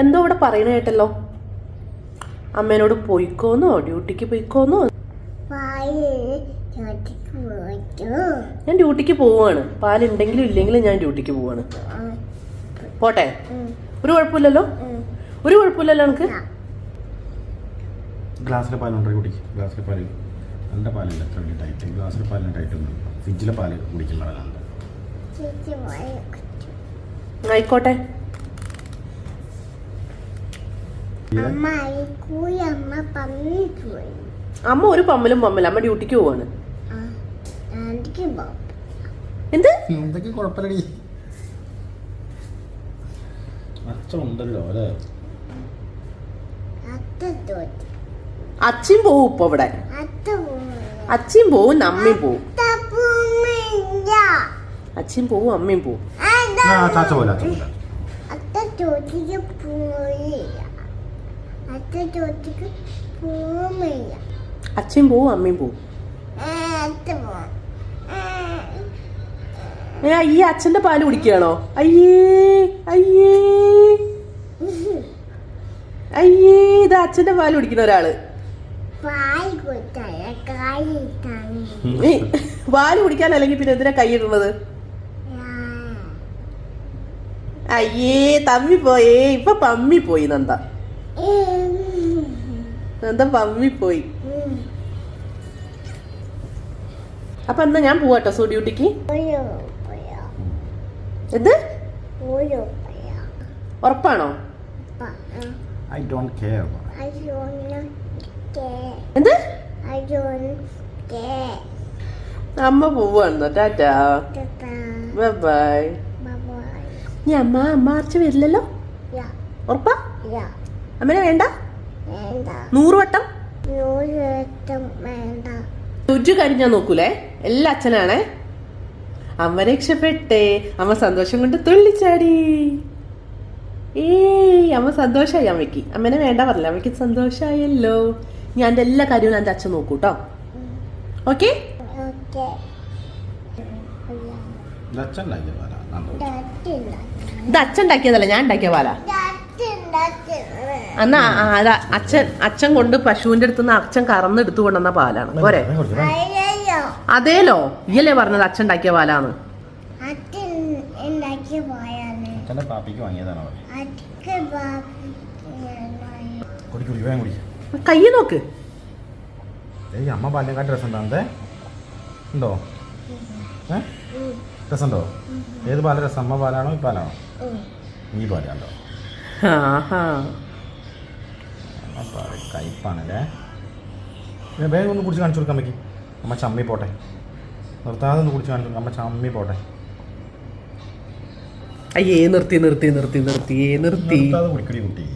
എന്തോ ഇവിടെ പറയണ കേട്ടല്ലോ. അമ്മേനോട് പോയിക്കോന്നോ? ഡ്യൂട്ടിക്ക് പോയിക്കോന്നോ? ഞാൻ ഡ്യൂട്ടിക്ക് പോവാണ്. പാലുണ്ടെങ്കിലും ഇല്ലെങ്കിലും ഞാൻ ഡ്യൂട്ടിക്ക് പോവാണ്. പോട്ടെ? ഒരു കുഴപ്പമില്ലല്ലോ? ഒരു കുഴപ്പമില്ലല്ലോ എനിക്ക് ഗ്ലാസ്സിലെ പാലുണ്ടോ? കുടിക്കും ഗ്ലാസ്സിലെ പാൽ. നല്ല പാലില്ല അത്ര വലിയ ടൈറ്റ് ഗ്ലാസ്സിലെ പാലിന് ടൈറ്റ് ഒന്നും ഫ്രിഡ്ജിലെ പാൽ പോയി ആയിക്കോട്ടെ. അമ്മ അമ്മ പന്നി പോയി അമ്മ ഒരു പമ്മലും പമ്മല അമ്മ ഡ്യൂട്ടിക്ക് പോവാണ്. എന്ത്? എന്തൊക്കെ കുഴപ്പമില്ലടി. അച്ഛൻ ഉണ്ടല്ലോ അല്ലേ? അച്ഛൻ പോവും ഇപ്പൊ ഇവിടെ. അച്ഛൻ പോവും അമ്മയും പോവും. അച്ഛൻ പോവും അമ്മയും പോവും. അച്ഛൻ പോലെ പൂമില്ല അച്ഛൻ പോവും അമ്മയും പോവും. ഏ ഈ അച്ഛന്റെ പാൽ കുടിക്കുകയാണോ? അയ്യേ അയ്യേ. അയ്യേ ഇത് അച്ഛന്റെ പാൽ കുടിക്കുന്ന ഒരാൾ. പാൽ കുടിക്കാൻ അല്ലെങ്കിൽ പിന്നെ എന്തിനാ കൈയിടുന്നത് അയ്യേ തമ്മി പോയേ ഇപ്പൊ പമ്മി പോയി നന്ദ. നന്ദ പമ്മി പോയി. അപ്പൊ എന്നാ ഞാൻ പോവാട്ടോ സോ ഡ്യൂട്ടിക്ക്? എന്ത്? ഉറപ്പാണോ? ഐ ഡോണ്ട് കെയർ എന്ത്? അമ്മ പോവാണ്. ടാറ്റാ. Bye bye. നീ അമ്മ അമ്മ ആർച്ച വരില്ലല്ലോ? യാ ഉറപ്പാ? യാ അമ്മനെ വേണ്ട? വേണ്ട. നൂറ് വട്ടം നൂറ് വട്ടം വേണ്ട. രുചി കരിഞ്ഞാ നോക്കൂലേ? എല്ലാ അച്ഛനാണേ. അമ്മ രക്ഷപ്പെട്ടേ. അമ്മ സന്തോഷം കൊണ്ട് തുള്ളിച്ചാടി. ഏ അമ്മ സന്തോഷമായി അമ്മയ്ക്ക്. അമ്മനെ വേണ്ട പറഞ്ഞില്ല. അമ്മയ്ക്ക് സന്തോഷമായല്ലോ ഞാൻ എന്റെ എല്ലാ കാര്യങ്ങളും എന്റെ അച്ഛൻ നോക്കൂ കേട്ടോ ഓക്കെ? ഇത് അച്ഛൻ ഉണ്ടാക്കിയതല്ല ഞാൻ ഉണ്ടാക്കിയ പാലാ. അതാ അച്ഛൻ അച്ഛൻ കൊണ്ട് പശുവിന്റെ അടുത്ത് നിന്ന് അച്ഛൻ കറന്നെടുത്തു കൊണ്ടുവന്ന പാലാണ്. പോരെ? അതേലോ ഇയല്ലേ പറഞ്ഞത് അച്ഛൻ ഉണ്ടാക്കിയ പാലാണ്? കൈ നോക്ക്. ഏയ് അമ്മ പാലിനെക്കാട്ട് ഉണ്ടോ? രസമുണ്ടോ? ഏത് പാല രസം? അമ്മ പാലാണോ ഈ പാലാണോ? ഈ പാലാണോ കയ്പാണല്ലേ വേഗം ഒന്ന് കുടിച്ച് കാണിച്ചു കൊടുക്കാം അമ്മയ്ക്ക്. അമ്മ ചമ്മി പോട്ടെ. നിർത്താതെ ഒന്ന് കുടിച്ച് കാണിച്ചു അമ്മ ചമ്മി പോട്ടെ. അയ്യേ നിർത്തി നിർത്തി നിർത്തി നിർത്തി നിർത്തി. കുടിക്കടി കുട്ടി.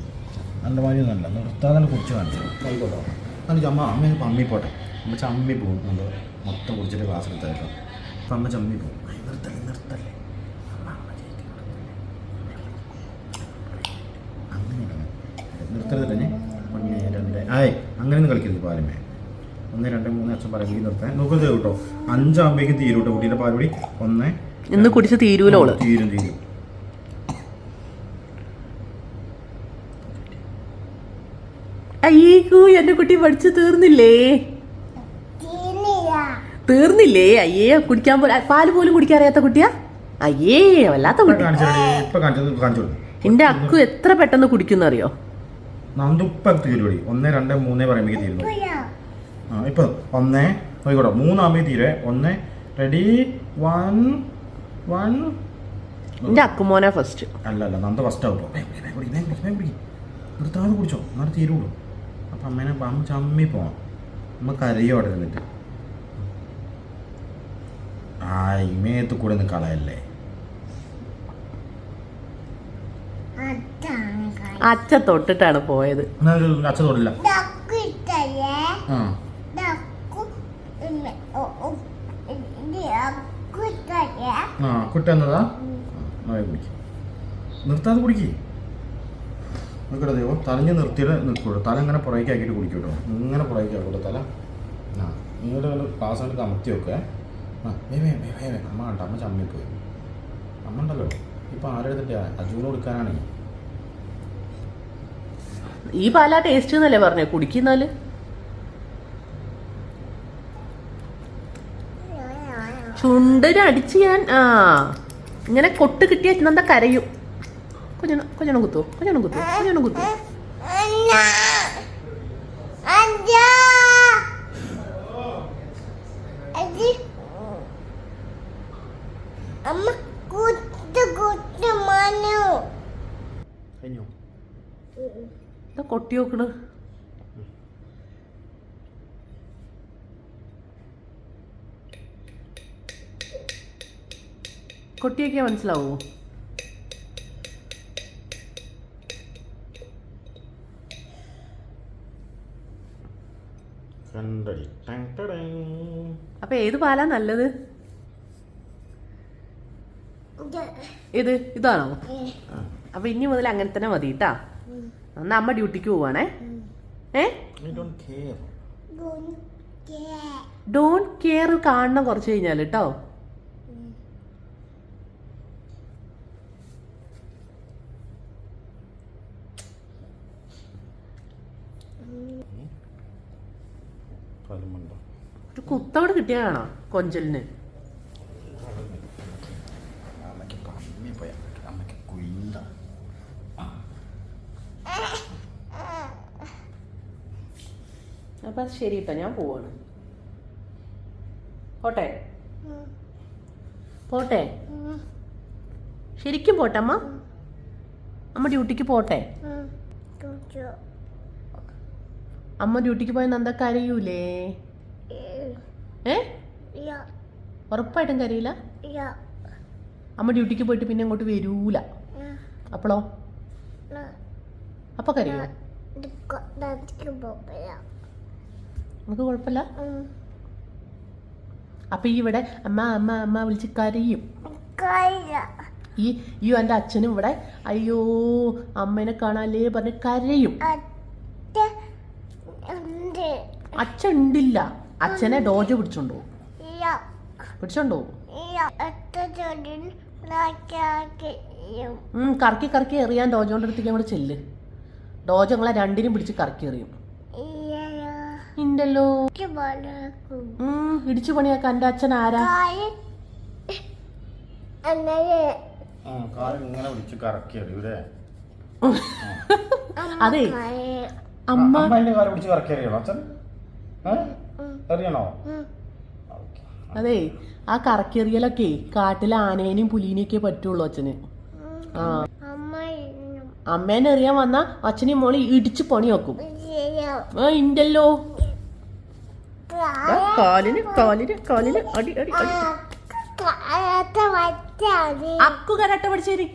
നല്ല മാതിരിയൊന്നുമല്ല നിർത്താതെ തന്നെ കുടിച്ച് കാണിച്ചു ആയിക്കോട്ടോ. എന്നിട്ട് അമ്മ അമ്മ അമ്മി പോട്ടെ. അമ്മ ചമ്മി പോകും. നമ്മൾ മൊത്തം കുടിച്ചിട്ട് ക്ലാസ് എടുത്തായിട്ടോ അപ്പം അമ്മ ചമ്മി പോകും. നിർത്തല്ലേ നിർത്തല്ലേ അമ്മ, അമ്മ ജയിക്കും, നിർത്തല്ലേ. അങ്ങനെയാണ് നിർത്തരുതല്ലേ തന്നെ ഒന്ന് രണ്ട് ആയ് അങ്ങനെയൊന്നും കളിക്കരുത് പാലുമേ. ഒന്ന് രണ്ട് മൂന്ന് അച്ഛൻ പറയുമ്പോൾ നിർത്താൻ. നോക്കരുത് കേട്ടോ. അഞ്ചാകുമ്പോഴേക്കും തീരും കേട്ടോ കുട്ടിയുടെ പാലുപടി ഒന്ന് ഇന്ന് കുടിച്ച് തീരൂലോൾ തീരും തീരും. അയ്യോ എന്റെ കുട്ടി പഠിച്ചു തീർന്നില്ലേ? തീർന്നില്ല. അയ്യേ കുടിക്കാൻ പോലും പാൽ പോലും കുടിക്കാൻ അറിയാത്ത കുട്ടിയാ? അയ്യേ വല്ലാത്ത ഇപ്പൊ കുട്ടി. എന്റെ അക്കു എത്ര പെട്ടെന്ന് കുടിക്കുന്ന അറിയോ നന്ദുപ്പ തീരുവടി. ഒന്ന് രണ്ട് മൂന്ന് പറയുമ്പോൾ തീരുന്നു. ആ ഇപ്പൊ ഒന്ന് നോക്കിക്കോട്ടോ. മൂന്നാമേ തീരെ. ഒന്ന് റെഡി വൺ വൺ അക്കുമോനെ ഫസ്റ്റ് അല്ല അല്ല നന്ദ ഫസ്റ്റ് ആവും. നിർത്താതെ കുടിച്ചോ. എന്നാലും തീരുള്ളൂ. അപ്പം അമ്മേനെ അമ്മ ചമ്മി പോവാം അമ്മ കരയോ അവിടെ നിന്നിട്ട്. ആ ഇമയത്ത് കൂടെ ഒന്ന് കളയല്ലേ. അച്ഛ തൊട്ടിട്ടാണ് പോയത് അച്ഛ നിർത്താതെ കുടിക്കേ. നോക്കട്ടെ ദൈവം തലഞ്ഞ് നിർത്തിയിട്ട് നിൽക്കുള്ളൂ. തല ഇങ്ങനെ പുറകേക്ക് ആക്കിയിട്ട് കുടിക്കൂട്ടോ. ഇങ്ങനെ പുറകേക്ക് തല. ആ നിങ്ങളുടെ ക്ലാസ് ആയിട്ട് കമത്തി വെക്കേ. ആ വേ വേ വേ വേ വേ. അമ്മ കണ്ട? അമ്മ ചമ്മിപ്പോയി. അമ്മ ഉണ്ടല്ലോ. ഇപ്പം ആരെടുത്തിട്ട്? അജുവിന് കൊടുക്കാനാണ്. ഈ പാലാ ടേസ്റ്റ് എന്നല്ലേ പറഞ്ഞു? കുടിക്കുന്നാൽ? ചുണ്ടിനടിച്ച് ഞാൻ ആ ഇങ്ങനെ കൊട്ട് കിട്ടിയ നന്ദ കരയും? കൊഞ്ഞണം കൊഞ്ഞണം കുത്തോ കൊഞ്ഞണം കുത്തോ കൊഞ്ഞണം കുത്തോ. കഴിഞ്ഞു? എന്താ കൊട്ടി നോക്കണ്. കൊട്ടിയൊക്കെ മനസ്സിലാവോ. അപ്പൊ ഏത് പാലാ നല്ലത്? ഇത്. ഇതാണോ? അപ്പൊ ഇനി മുതൽ അങ്ങനെ തന്നെ മതി കേട്ടാ എന്നാ അമ്മ ഡ്യൂട്ടിക്ക് പോവാണേ. ഏ? ഡോണ്ട് കെയർ കാണണം കുറച്ച് കഴിഞ്ഞാൽ കേട്ടോ കുത്തോട് ഒരു കുത്തവിടെ കിട്ടിയ കാണാം കൊഞ്ചലിന് അമ്മയ്ക്ക് പമ്മി പോയാ അമ്മയ്ക്ക് കുയിന്ത അപ്പൊ ശരി കേട്ടോ ഞാൻ പോവാണ്. പോട്ടെ? പോട്ടെ? ശരിക്കും പോട്ടെ അമ്മ? അമ്മ ഡ്യൂട്ടിക്ക് പോട്ടെ? അമ്മ ഡ്യൂട്ടിക്ക് പോയ നന്ദ കരയൂലേ? ഏ? ഉറപ്പായിട്ടും കരയില്ല? അമ്മ ഡ്യൂട്ടിക്ക് പോയിട്ട് പിന്നെ അങ്ങോട്ട് വരൂല. അപ്പോളോ? അപ്പൊ കരയോ നമുക്ക് കുഴപ്പമില്ല. അപ്പൊ ഈ ഇവിടെ അമ്മ അമ്മ അമ്മ വിളിച്ച് കരയും. ഈ ഈ എന്റെ അച്ഛനും ഇവിടെ അയ്യോ അമ്മേനെ കാണാല്ലേ പറഞ്ഞ് കരയും. അച്ഛൻ ഉണ്ടില്ല അച്ഛനെ ഡോജ് പിടിച്ചോണ്ടോ? പിടിച്ചോണ്ടോ? ഉം കറക്കി കറക്കി എറിയാൻ ഡോജോന്റെ അടുത്തേക്ക് അങ്ങോട്ട് ചെല്ല്. ഡോജങ്ങളെ രണ്ടിനും പിടിച്ച് കറക്കി എറിയും. ഇണ്ടല്ലോ ഉം ഇടിച്ചു പണിയാക്കാൻ എന്റെ അച്ഛൻ ആരാ? അതെ. അമ്മ അറിയണോ. അതെ ആ കറക്കിയറിയലൊക്കെ കാട്ടിലെ ആനേനെയും പുലീനെയും ഒക്കെ പറ്റുള്ളൂ അച്ഛന്. ആ. അമ്മേനെ എറിയാൻ വന്ന അച്ഛനെയും മോളി ഇടിച്ച് പണി വെക്കും ആ ഇണ്ടല്ലോ. ദാ കാലിന് കാലിന് കാലിന് അടി അടി അടി. അക്കു കരാട്ട പഠിച്ചതിന്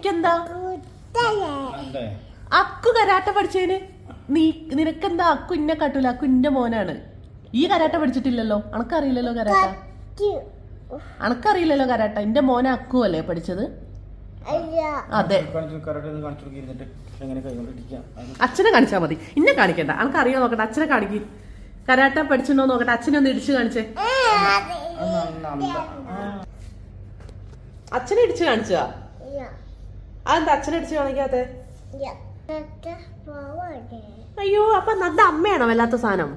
അക്കു കരാട്ട പഠിച്ചതിന് നീ നിനക്കെന്താ അക്കു ഇന്നെ കാട്ടൂല? അക്കു ഇന്റെ മോനാണ്. ഈ കരാട്ട പഠിച്ചിട്ടില്ലല്ലോ? അണക്കറിയില്ലല്ലോ കരാട്ട? അണക്കറിയില്ലല്ലോ കരാട്ട? എന്റെ മോനെ അക്കു അല്ലേ പഠിച്ചത്? അതെ. അച്ഛനെ കാണിച്ചാ മതി. ഇന്നെ കാണിക്കണ്ട. അണക്കറിയാൻ അറിയോ നോക്കട്ടെ അച്ഛനെ കാണിക്ക്. കരാട്ട പഠിച്ചിട്ടുണ്ടോ നോക്കട്ടെ. അച്ഛനെ ഒന്ന് ഇടിച്ചു കാണിച്ചേ. അച്ഛനെ ഇടിച്ചു കാണിച്ചാ അതെന്താ അച്ഛനെ ഇടിച്ചു കാണിക്കാത്തെ? അയ്യോ അപ്പൊ നല്ല അമ്മയാണോ വല്ലാത്ത സാധനം?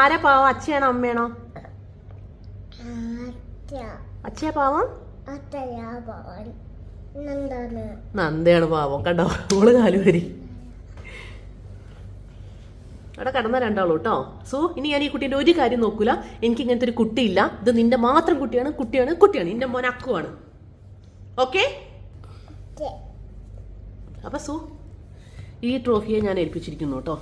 ആരാ പാവം? അച്ഛയാണോ അമ്മയാണോ? അച്ഛയാ പാവം? നന്ദയാണ് പാവം. കണ്ടോ? ഓൾ കാലുപരി അവിടെ കടന്ന രണ്ടാളും കേട്ടോ. സോ ഇനി ഞാൻ ഈ കുട്ടീന്റെ ഒരു കാര്യം നോക്കൂല. എനിക്ക് ഇങ്ങനത്തെ ഒരു കുട്ടിയില്ല. ഇത് നിന്റെ മാത്രം കുട്ടിയാണ് കുട്ടിയാണ് കുട്ടിയാണ്. നിന്റെ മോൻ അക്കുവാണ്. ഓക്കെ അപ്പൊ സു ഈ ട്രോഫിയെ ഞാൻ ഏൽപ്പിച്ചിരിക്കുന്നു കേട്ടോ.